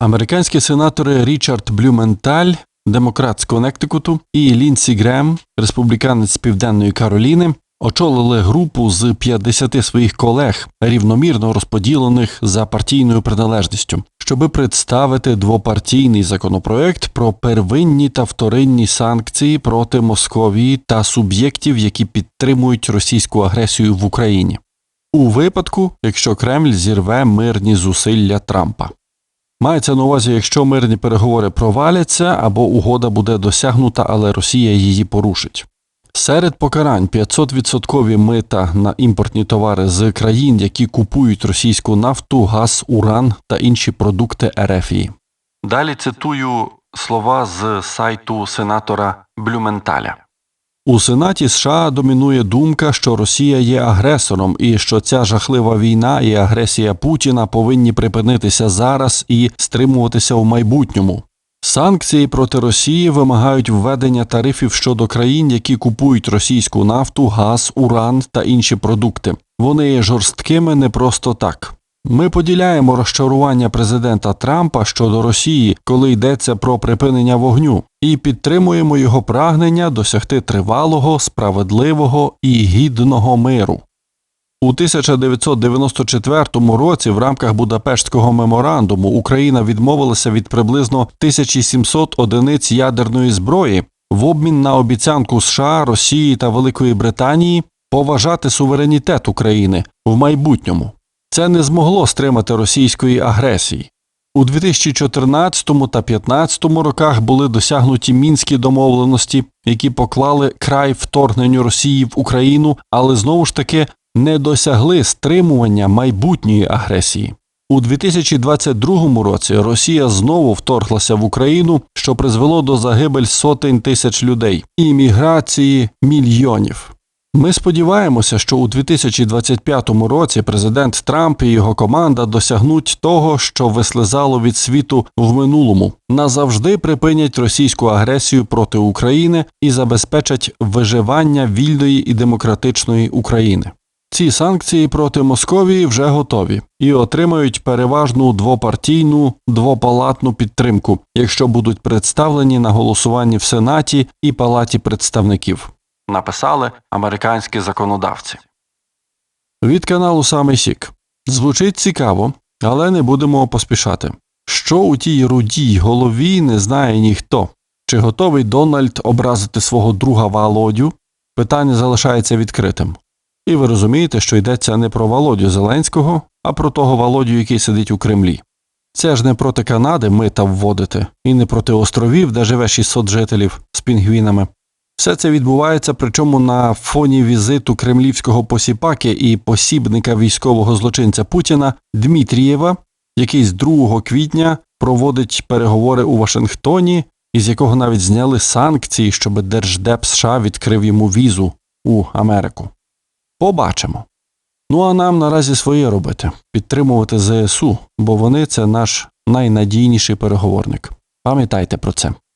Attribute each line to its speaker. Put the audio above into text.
Speaker 1: Американські сенатори Річард Блюменталь, демократ з Коннектикуту, і Лінсі Грем, республіканець Південної Кароліни, очолили групу з 50 своїх колег, рівномірно розподілених за партійною приналежністю, щоби представити двопартійний законопроект про первинні та вторинні санкції проти Московії та суб'єктів, які підтримують російську агресію в Україні. У випадку, якщо Кремль зірве мирні зусилля Трампа. Мається на увазі, якщо мирні переговори проваляться або угода буде досягнута, але Росія її порушить. Серед покарань 500% мита на імпортні товари з країн, які купують російську нафту, газ, уран та інші продукти РФІ. Далі цитую слова з сайту сенатора Блюменталя. У Сенаті США домінує думка, що Росія є агресором і що ця жахлива війна і агресія Путіна повинні припинитися зараз і стримуватися в майбутньому. Санкції проти Росії вимагають введення тарифів щодо країн, які купують російську нафту, газ, уран та інші продукти. Вони є жорсткими не просто так. Ми поділяємо розчарування президента Трампа щодо Росії, коли йдеться про припинення вогню, і підтримуємо його прагнення досягти тривалого, справедливого і гідного миру. У 1994 році в рамках Будапештського меморандуму Україна відмовилася від приблизно 1700 одиниць ядерної зброї в обмін на обіцянку США, Росії та Великої Британії поважати суверенітет України в майбутньому. Це не змогло стримати російської агресії. У 2014 та 2015 роках були досягнуті мінські домовленості, які поклали край вторгненню Росії в Україну, але знову ж таки не досягли стримування майбутньої агресії. У 2022 році Росія знову вторглася в Україну, що призвело до загибель сотень тисяч людей і міграції мільйонів. Ми сподіваємося, що у 2025 році президент Трамп і його команда досягнуть того, що вислизало від світу в минулому, назавжди припинять російську агресію проти України і забезпечать виживання вільної і демократичної України. Ці санкції проти Московії вже готові і отримають переважну двопартійну двопалатну підтримку, якщо будуть представлені на голосуванні в Сенаті і Палаті представників. Написали американські законодавці. Від каналу Самий Сік. Звучить цікаво, але не будемо поспішати. Що у тій рудій голові не знає ніхто. Чи готовий Дональд образити свого друга Володю? Питання залишається відкритим. І ви розумієте, що йдеться не про Володю Зеленського, а про того Володю, який сидить у Кремлі. Це ж не проти Канади мита вводити, і не проти островів, де живе 600 жителів з пінгвінами. Все це відбувається, причому на фоні візиту кремлівського посіпаки і посібника військового злочинця Путіна Дмитрієва, який з 2 квітня проводить переговори у Вашингтоні, із якого навіть зняли санкції, щоб Держдеп США відкрив йому візу у Америку. Побачимо. Ну а нам наразі своє робити підтримувати ЗСУ, бо вони це наш найнадійніший переговорник. Пам'ятайте про це.